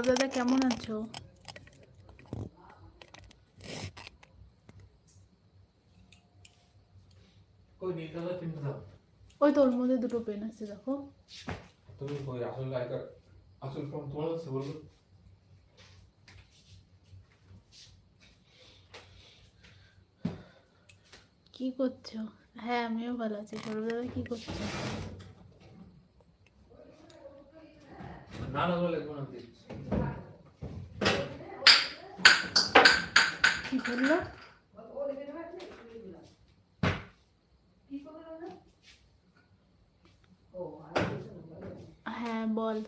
সৌরভ দাদা কেমন আছো? ওই তো ওর মধ্যে দুটো পেন আছে দেখো। তুমি কই আসল আইকার আসল ফর্ম তোমার কাছে বলল কি করছ? হ্যাঁ আমিও ভালো আছি। সৌরভ দাদা কি করছ? না না বলে লিখব না কি বলল হ্যাঁ বল।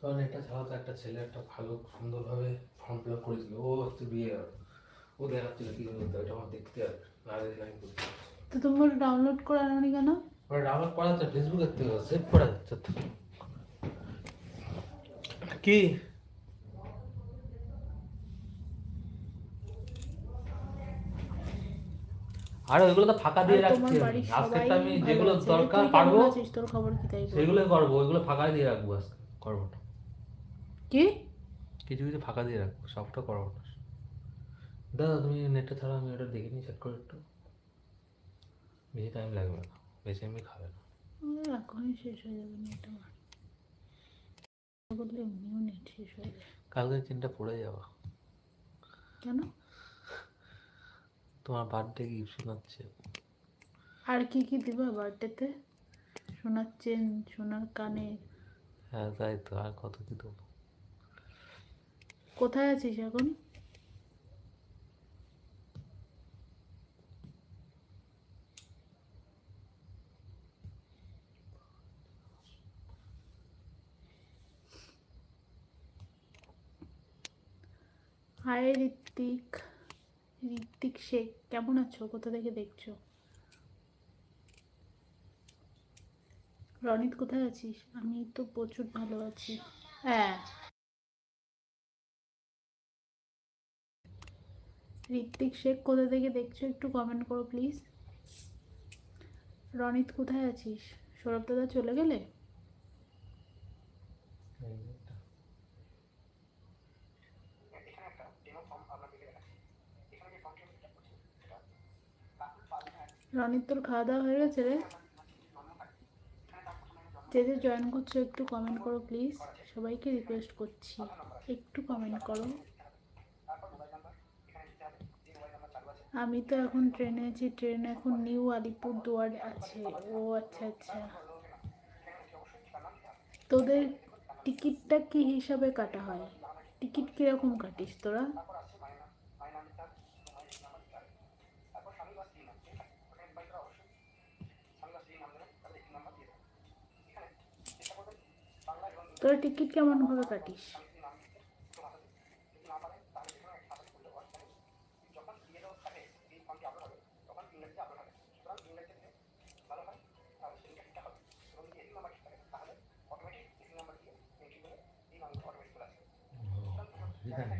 তখন একটা ছাড়া তো একটা ছেলে একটা ভালো সুন্দরভাবে ফর্ম ফিল আপ করেছিল। ও হচ্ছে বিয়ে ও দেখাচ্ছিল কি করতে ওটা আমার দেখতে হবে না দেখলে আমি তো তুমি ওটা ডাউনলোড করে আনোনি কেন? ওটা ডাউনলোড করা যাচ্ছে ফেসবুকের থেকে সেভ করা যাচ্ছে। কি? আরে ওইগুলো তো ফাঁকা দিয়ে রাখছি আজকে তো আমি যেগুলো। দরকার পারব। সেগুলোই করব ওইগুলো ফাঁকা দিয়ে রাখব আজকে করব না। কি? কিছু কিছু ফাঁকা দিয়ে রাখব সবটা করব না। দাদা তুমি নেটটা ছাড়া আমি ওটা দেখে নিই চেক করে একটু। বেশি টাইম লাগবে না বেশি এমনি খাবে না। এখনই শেষ হয়ে যাবে নেট আমার। বললে এমনিও নেট শেষ হয়ে যাবে কালকে চিন্তা পড়ে যাওয়া। কেন? তোমার বার্থডে গিফট শোনাচ্ছে। আর কি কি দিবা বার্থডেতে সোনার চেন সোনার কানে। হ্যাঁ তাই তো আর কত কি দেবো? কোথায় আছিস এখন? হাই ঋত্বিক। ঋত্বিক শেখ কেমন আছো? কোথা থেকে দেখছ? রনিত, কোথায় আছিস? আমি তো প্রচুর ভালো আছি। হ্যাঁ। ঋত্বিক শেখ কোথা থেকে দেখছ? একটু কমেন্ট করো প্লিজ রনিত, কোথায় আছিস? সৌরভ দাদা চলে গেলে? রনিত তোর খাওয়া দাওয়া হয়ে গেছে রে? যে যে জয়েন করছ একটু কমেন্ট করো প্লিজ সবাইকে রিকোয়েস্ট করছি, একটু কমেন্ট করো। আমি তো এখন ট্রেনে আছি ট্রেন এখন নিউ আলিপুর দুয়ার আছে। ও আচ্ছা আচ্ছা। তোদের টিকিটটা কি হিসাবে কাটা হয়? টিকিট কীরকম কাটিস তোরা? তোরা টিকিট কেমন ভাবে কাটিস? এখানে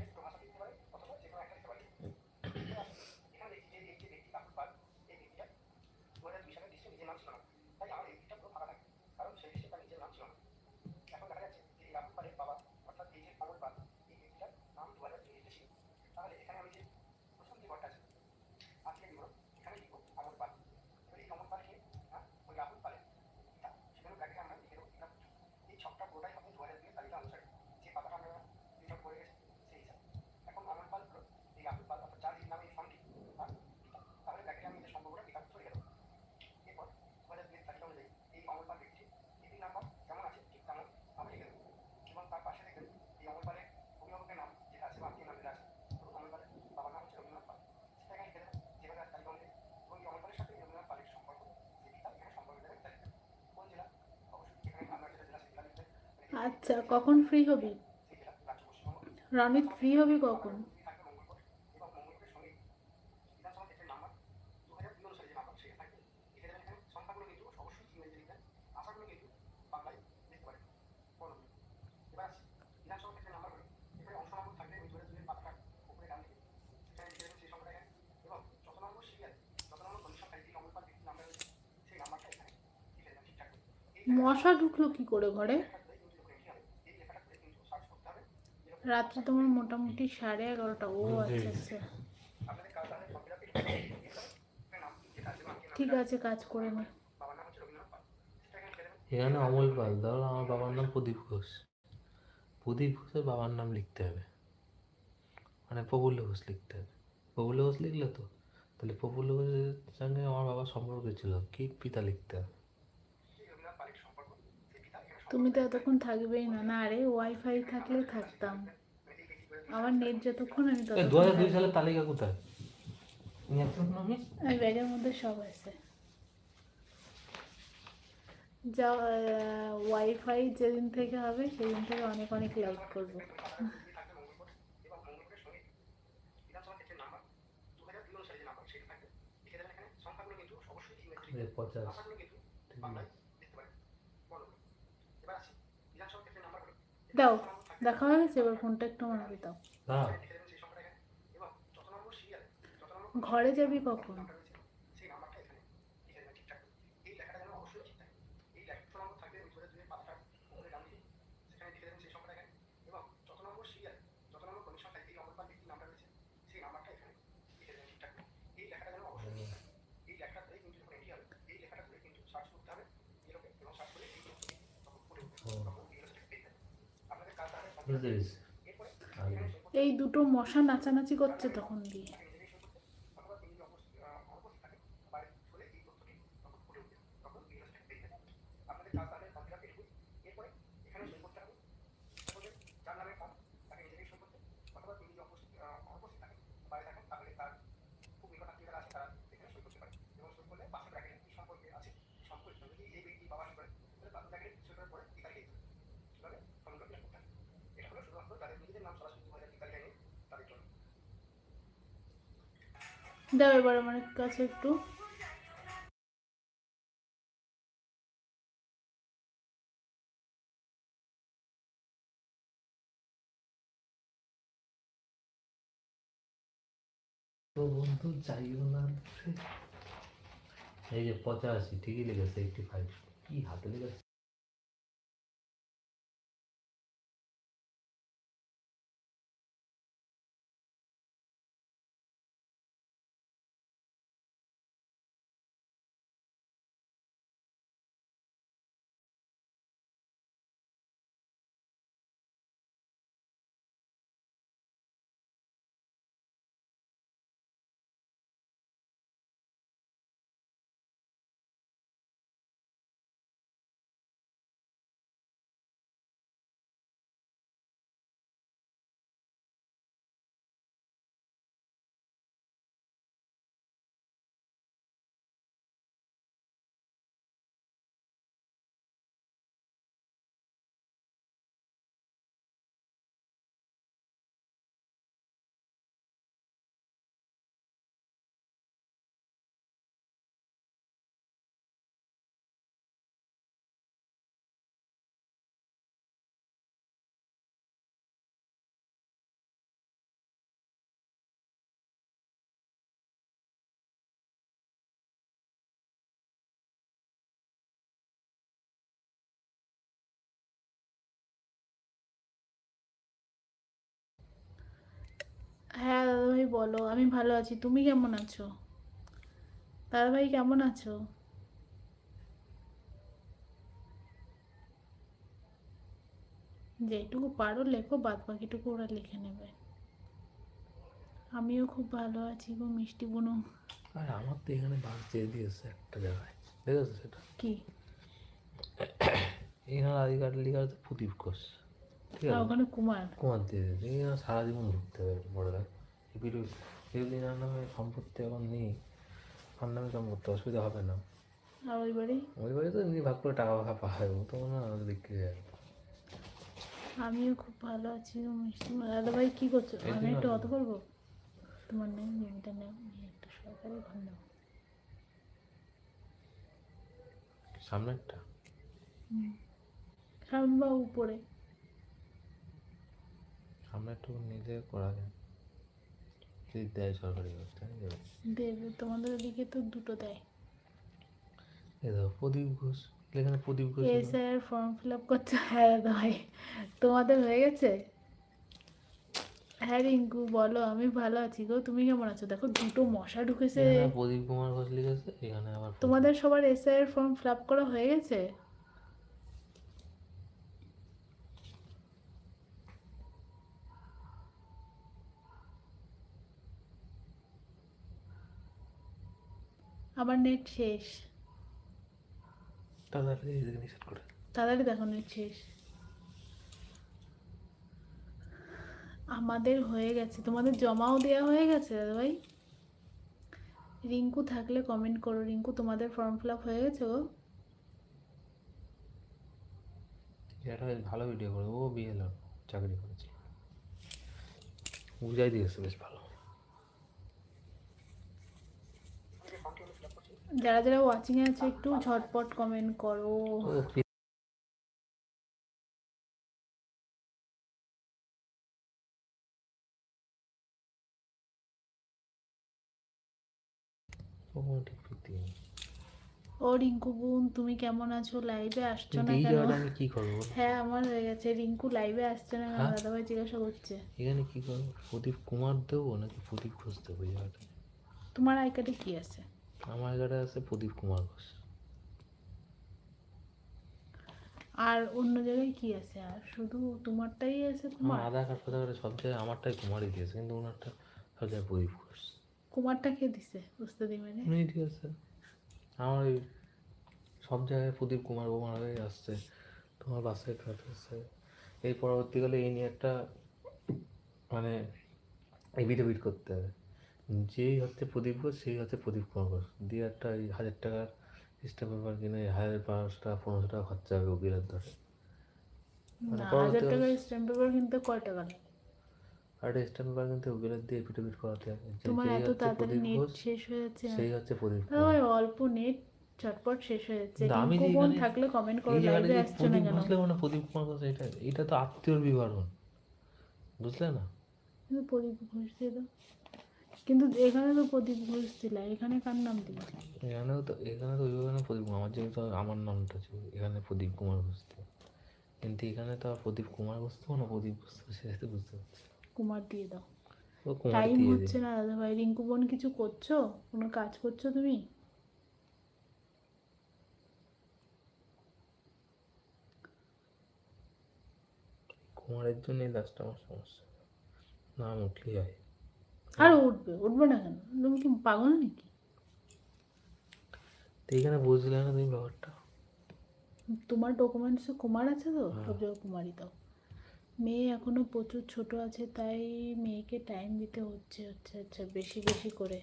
আচ্ছা কখন ফ্রি হবি? রনিত ফ্রি হবি কখন? মশা ঢুকলো কি করে ঘরে? রাত্রে তোমার মোটামুটি সাড়ে এগারোটা। ও আচ্ছা আচ্ছা। ঠিক আছে কাজ করে নে। এখানে অমল পাল। ধরো আমার বাবার নাম প্রদীপ ঘোষ। প্রদীপ ঘোষের বাবার নাম লিখতে হবে। মানে প্রফুল্ল ঘোষ লিখতে হবে। প্রফুল্ল ঘোষ লিখলে তো? তাহলে প্রফুল্ল ঘোষের সঙ্গে আমার বাবার সম্পর্ক ছিল। কি পিতা লিখতে হবে? তুমি তো এতক্ষণ থাকবেই না। না রে ওয়াইফাই থাকলে থাকতাম। আমার নেট যতক্ষণ আমি দু হাজার দুই সালের তালিকা কোথায়? আমি? ব্যাগের মধ্যে সব আছে। যা ওয়াইফাই যেদিন থেকে হবে সেদিন থেকে অনেক অনেক লাইক করব। এই পঞ্চাশ ঠিক আছে দাও দেখা হয়ে গেছে এবার ফোনটা একটু মারবে দাও। ঘরে যাবি কখন? এই দুটো মশা নাচানাচি করছে তখন দিয়ে দাও এবার আমার কাছে একটু। বন্ধু, যাইও না এই যে পঁচাশি, ঠিকই লেগেছে এইটটি ফাইভ কি হাতে লেগেছে? হ্যাঁ দাদাভাই বলো আমি ভালো আছি। তুমি কেমন আছো? দাদাভাই কেমন আছো? যেটুকু পারো লেখো বাদ বাকিটুকু ওরা লিখে নেবে। আমিও খুব ভালো আছি গো মিষ্টি বুনু। আর আমার তো এখানে বাস চেয়ে দিয়েছে একটা জায়গায়। দেখেছ সেটা? কি? এখানে আধার কার্ড লেখা আছে প্রদীপ ঘোষ। ঠিক আর আছে ওখানে কুমার কুমার দিয়ে দিয়েছে সারা জীবন ঘুরতে হবে বড় দেখ এগুলো এগুলি নামে সম্পত্তি এখন নেই নামে সম্পত্তি অসুবিধা হবে না আর ওই বাড়ি ওই বাড়ি তো এমনি ভাগ করে টাকা ফাঁকা পাওয়া যাবে তো না বিক্রি হয়ে যাবে আমিও খুব ভালো আছি মিষ্টি বুনু। দাদাভাই কি করছ আমি একটু অত করব তোমার নেও নিয়ে একটা সরকারি ঘর সামনেরটা সামনে বা উপরে সামনেরটা নিজে করা যায়। যদি দেয় সরকারি দেবে দেবে তোমাদের ওদিকে তো দুটো দেয়। দেখো প্রদীপ ঘোষ এখানে Pradip Ghosh SIR form fill up করছ হ্যাঁ ভাই। তোমাদের হয়ে গেছে? হ্যাঁ রিঙ্কু বলো আমি ভালো আছি গো। তুমি কেমন আছো? দেখো দুটো মশা ঢুকেছে। প্রদীপ কুমার ঘোষ লিখেছে এখানে আবার তোমাদের সবার এসআই এর ফর্ম ফিল আপ করা হয়ে গেছে? আমার নেট শেষ। তাড়াতাড়ি করে। তাড়াতাড়ি দেখো নেট শেষ। আমাদের হয়ে গেছে। তোমাদের জমাও দেওয়া হয়ে গেছে দাদা ভাই? রিঙ্কু থাকলে কমেন্ট করো। রিঙ্কু তোমাদের ফর্ম ফিল আপ হয়ে গেছে গো? একটা বেশ ভালো ভিডিও করে ও বিএল চাকরি করেছে। বুঝাই দিয়েছে বেশ ভালো। যারা যারা ওয়াচিং এ আছে একটু ঝটপট কমেন্ট করো। ও রিঙ্কু বোন তুমি কেমন আছো? লাইভে আসছো না কেন? আমি কি করব? হ্যাঁ আমার হয়ে গেছে। রিঙ্কু লাইভে আসছে না কেন? হ্যাঁ? দাদাভাই জিজ্ঞাসা করছে। এখানে কি করব? প্রদীপ কুমার দেবো নাকি প্রদীপ ঘোষ দেবো তোমার আই কার্ডে কি আছে? আমার জায়গাটা আছে প্রদীপ কুমার ঘোষ। আর অন্য জায়গায় কি আছে? আর শুধু তোমারটাই আছে কুমার? আধার কার্ড ফাধার কার্ডে সব জায়গায় আমারটাই কুমারই দিয়েছে কিন্তু ওনারটা সব জায়গায় প্রদীপ ঘোষ। কুমারটা কে দিছে? বুঝতে দি মানে ঠিক আছে আমার ওই সব জায়গায় প্রদীপ কুমার কুমার হয়ে আসছে তোমার বাসায় কাজ আসছে এই পরবর্তীকালে এই নিয়ে একটা মানে এভিডেভিট করতে হবে। যেই হচ্ছে প্রদীপ ঘোষ সেই হচ্ছে প্রদীপ কুমার ঘোষ দিয়ে একটা এই হাজার টাকার স্ট্যাম্প পেপার কিনে হাজার বারোশো টাকা পনেরোশো টাকা খরচা হবে উকিলের ধরে মানে হাজার স্ট্যাম্প পেপার কিনতে কয় টাকা লাগে? আর স্ট্যাম্প পেপার কিন্তু উকিলের দিয়ে এফিডেভিট করাতে হবে। যে তোমার এত তাড়াতাড়ি প্রদীপ নেট শেষ হয়ে যাচ্ছে। সেই হচ্ছে প্রদীপ অল্প নেট চটপট শেষ হয়ে যাচ্ছে। আমি থাকলে কমেন্ট করো লাইভে যে না কেন? না প্রদীপ কুমার ঘোষ এটা এটা তো আত্মীয়র বিবরণ। বুঝলে না? প্রদীপ ঘোষ দিয়ে দাও। কিন্তু এখানে তো প্রদীপ ঘোষ দিলা এখানে কার নাম দিলা? এখানেও তো এখানে তো ওইভাবে প্রদীপ কুমার আমার যেহেতু আমার নামটা ছিল এখানে প্রদীপ কুমার ঘোষ। কিন্তু এখানে তো আর প্রদীপ কুমার ঘোষ তো না প্রদীপ ঘোষ তো সেটা তো বুঝতে পারছি কুমার দিয়ে দাও। কুমার টাইম হচ্ছে না দাদা ভাই রিঙ্কু বোন কিছু করছ? কোনো কাজ করছ তুমি? কুমারের জন্যই লাস্ট আমার সমস্যা। নাম উঠলেই হয়। আর উঠবে উঠবে না কেন? তুমি কি পাগল নাকি? তো এখানে বুঝলে না তুমি ব্যাপারটা। তোমার ডকুমেন্টসে কুমার আছে তো? সব জায়গায় কুমারই দাও মেয়ে এখনও প্রচুর ছোট আছে তাই মেয়েকে টাইম দিতে হচ্ছে আচ্ছা আচ্ছা বেশি বেশি করে।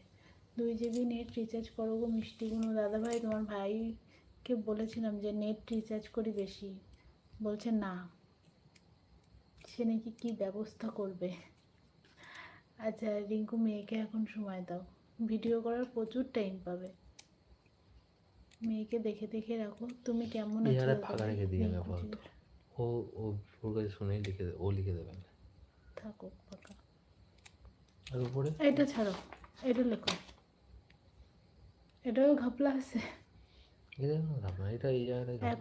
দুই জিবি নেট রিচার্জ করো গো মিষ্টিগুলো দাদা ভাই তোমার ভাইকে বলেছিলাম যে নেট রিচার্জ করি বেশি। বলছে না। সে নাকি কী ব্যবস্থা করবে? আচ্ছা রিঙ্কু মেয়েকে এখন সময় দাও। ভিডিও করার প্রচুর টাইম পাবে। মেয়েকে দেখে দেখে রাখো। তুমি কেমন আছো? জায়গাটা ফাঁকা রেখে দিই আমি আপাতত ও ও ওর কাছে শুনেই লিখে ও লিখে দেবে। থাকুক ফাঁকা আর উপরে? এটা ছাড়ো। এটা লেখো। এটাও ঘাপলা আছে। এটা আপনার এটা এই জায়গাটায় এক